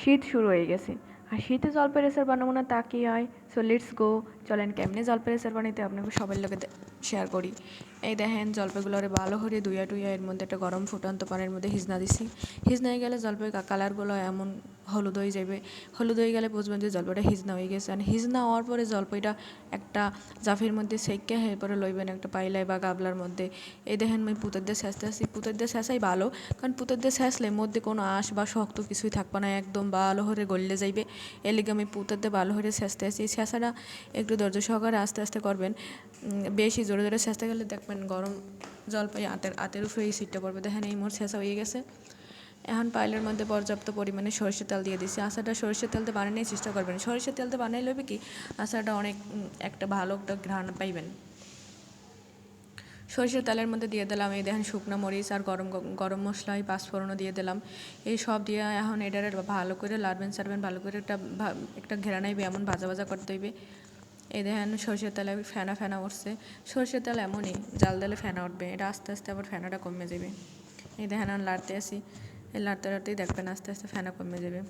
শীত শুরু হয়ে গেছে। আর শীতে জলপাই রেসার বানাবো না তা কী হয়? সো লেটস গো চলেন কেমনি জলপাই রেসার বানাইতে আপনাকে সবার লোকে শেয়ার করি। এই দেখেন জলপাইগুলো ভালো করে দুইয়া টুইয়া এর মধ্যে একটা গরম ফুটান্ত পানের মধ্যে হিজনা দিছি। হিজনায় গেলে জলপাই কালারগুলো এমন হলুদ হয়ে যাবে হলুদ হয়ে গেলে বুঝবেন যে জলপাইটা হিজনা হয়ে গেছে। আর হিজনা হওয়ার পরে জলপাইটা একটা জাফির মধ্যে সেঁকে এরপরে লইবেন একটা পাইলাই বা গাবলার মধ্যে। এই দেখেন আমি পুতের দিয়ে শেষতে আসি পুতের দিয়ে শেষাই ভালো, কারণ পুতের দিয়ে শেষলে মধ্যে কোনো আঁশ বা শক্ত কিছুই থাকবে না, একদম ভালো করে গললে যাইবে। এর লিগে আমি পুতের দিয়ে ভালো করে শেষতে আসি শেষাটা একটু ধৈর্য সহকারে আস্তে আস্তে করবেন। বেশি জোরে জোরে শেষতে গেলে দেখবেন গরম জলপাই আতের আতের উপরে এই সিটটা পড়বে। দেখেন এই মোর শেষা হয়ে গেছে। এখন পাইলের মধ্যে পর্যাপ্ত পরিমাণে সরষের তেল দিয়ে দিছি। আচারটা সরষের তেলতে বানানোর চেষ্টা করবেন। সরষের তেলতে বানাই লবে কি, আচারটা অনেক একটা ভালো একটা ঘ্রাণ পাইবেন। সরষের তেলের মধ্যে দিয়ে দিলাম এই দেখেন শুকনো মরিচ আর গরম গরম মশলা, এই পাঁচফোড়নও দিয়ে দিলাম। এই সব দিয়ে এখন এটার ভালো করে লাড়বেন সারবেন ভালো করে একটা একটা ঘেরা নাইবে, এমন ভাজা ভাজা করতে হইবে। এই দেখেন সরষের তেলে ফেনা ফেনা উঠছে। সরষের তেল এমনই, জাল দিলে ফেনা উঠবে, এটা আস্তে আস্তে আবার ফেনাটা কমে যাবে এই দেখেন আমি লাড়তে আসি। লাড়তেই দেখবেন, আস্তে আস্তে ফেনা কমে যাবে।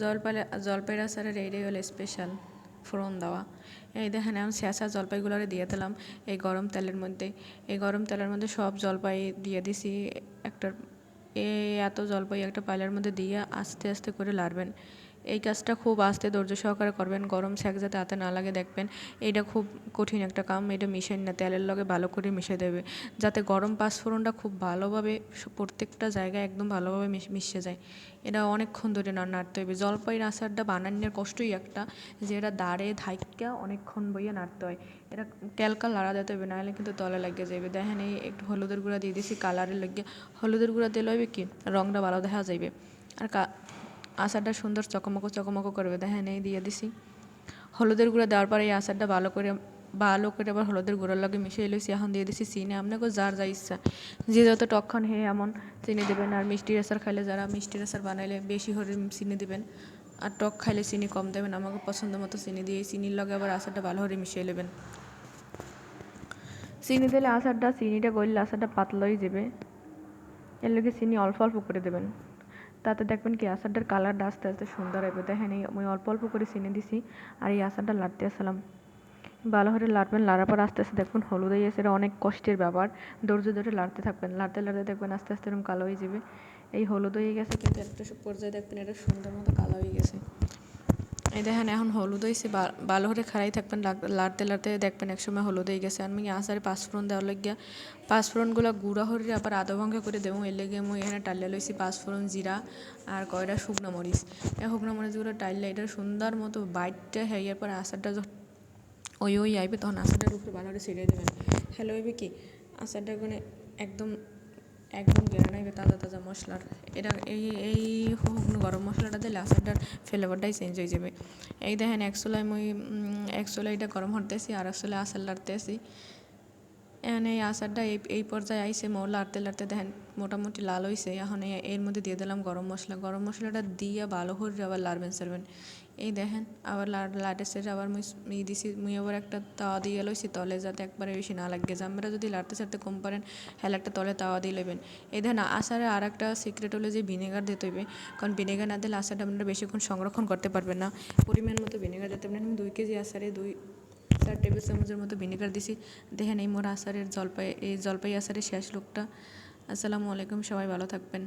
জলপাই জলপাইয়ের আচারের এইটাই হলো স্পেশাল ফোড়ন দেওয়া। এই দেখেন আমি শেষা জলপাইগুলো দিয়ে দিলাম এই গরম তেলের মধ্যে। এই গরম তেলের মধ্যে সব জলপাই দিয়ে দিছি। একটা এই এত জলপাই একটা পাইলার মধ্যে দিয়ে আস্তে আস্তে করে লাড়বেন। এই কাজটা খুব আস্তে ধৈর্য সহকারে করবেন, গরম স্যাক যাতে হাতে না লাগে দেখবেন। এটা খুব কঠিন একটা কাম, এটা মিশাই না, তেলের লগে ভালো করে মিশে দেবে। যাতে গরম পাঁচফোড়নটা খুব ভালোভাবে প্রত্যেকটা জায়গায় একদম ভালোভাবে মিশে যায়। এটা অনেকক্ষণ ধরে না, নাড়তে হবে। জলপাইয়ের আচারটা বানানোর কষ্টই একটা, যে এটা দাঁড়ে ধাইকা অনেকক্ষণ বইয়ে নাড়তে হয়। এটা ক্যালকা লাড়া দিতে হবে, নাহলে কিন্তু তলে লাগিয়ে যাবে দেখেন এই একটু হলুদের গুঁড়া দিয়ে দিছি কালারের লাগিয়ে হলুদের গুঁড়া দিলে হবে কি? রঙটা ভালো দেখা যাবে আর আচারটা সুন্দর চকমকো চকমকো করবে। দেখেন, এই দিয়ে দিছি। হলুদের গুঁড়া দেওয়ার পরে এই আচারটা ভালো করে ভালো করে আবার হলুদের গুঁড়ার লগে মিশিয়ে লইছি। এখন দিয়ে দিছি চিনি। আপনাকে যার যা ইচ্ছা। যে যত টকখান হে এমন চিনি দেবেন। আর মিষ্টির আচার খাইলে যারা মিষ্টির আচার বানাইলে বেশি হরে চিনি দেবেন। আর টক খাইলে চিনি কম দেবেন। আমাকে পছন্দ মতো চিনি দিয়ে চিনির লগে আবার আচারটা ভালো করে মিশিয়ে নেবেন চিনি দিলে আচারটা, চিনিটা গললে আচারটা পাতলাই যাবে। এর লগে চিনি অল্প অল্প করে দেবেন। তাতে দেখবেন কি আচারটার কালারটা আস্তে আস্তে সুন্দর হবে দেখেন এই আমি অল্প অল্প করে চিনি দিছি আর এই আচারটা লাড়তে আসলাম ভালো করে লাড়বেন, লাড়ার পর আস্তে আস্তে দেখবেন হলুদ হয়ে গেছে, এটা অনেক কষ্টের ব্যাপার। ধৈর্য ধরে লাড়তে থাকবেন, লাড়তে লাড়তে দেখবেন আস্তে আস্তে এরকম কালো হয়ে যাবে। এই হলুদ হয়ে গেছে, কিন্তু একটা পর্যায়ে দেখবেন এটা সুন্দর মতো কালো হয়ে গেছে। এই দেখেন, এখন হলুদ হয়েছে ভালো করে খাড়াই থাকবেন লাড়তে লাড়তে দেখবেন একসময় হলুদ হয়ে গেছে। আমি আসারে পাঁচফোড়ন দেওয়ার লাগিয়া পাঁচফোড়নগুলো গুঁড়া হরে আবার আধা ভাঙ্গা করে দেবো। এর লেগে আমি এখানে টালিয়া লইছি পাঁচফোড়ন জিরা আর কয়টা শুকনো মরিচ। এই শুকনো মরিচগুলো টাইলে এটা সুন্দর মতো বাইটটা হইয়ার পর আচারটা ওই ওই আইবে, তখন আচারটার উপরে ভালো করে ছিটিয়ে দেবেন। হ্যালো হইবে কি? আচারটা মানে একদম একদম গেরা নাইবে, তাজা তাজা মশলার। এটা এই এই শুকনো গরম মশলাটা আচারটার ফ্লেভারটাই চেঞ্জ হয়ে যাবে। এই দেখেন, এক চুলাই মুই এক চুলাই এটা গরম হরতেছি আর এক চুলাই আচার লাড়তেছি। এখন এই আচারটা এই এই পর্যায়ে আইসে মো লাড়তে লাড়তে দেখেন মোটামুটি লাল হয়েছে এখন এর মধ্যে দিয়ে দিলাম গরম মশলা। গরম মশলাটা দিয়ে ভালো করে আবার লাড়বেন, সারবেন। এই দেখেন, আবার লাটে সেরে আবার মুই দিছি, মুই আবার একটা তাওয়া দিয়ে লইছি তলে যাতে একবারে বেশি না লাগে। যে আমরা যদি লাড়তে সারতে কম পারেন হ্যাঁ একটা তলে তাওয়া দিয়ে লেবেন এই দেখেন, আচারে আর একটা সিক্রেট হলো যে ভিনেগার দিতে হইবে। কারণ ভিনেগার না দিলে আচারটা আপনারা বেশিক্ষণ সংরক্ষণ করতে পারবেন না। পরিমাণ মতো ভিনেগার দিতে পারেন দুই কেজি আচারে দুই চার টেবিল চামচের মতো ভিনেগার দিছি। দেখেন এই মোর আচারের জলপাই এই জলপাই আচারের শেষ লোকটা। আসসালামু আলাইকুম, সবাই ভালো থাকবেন।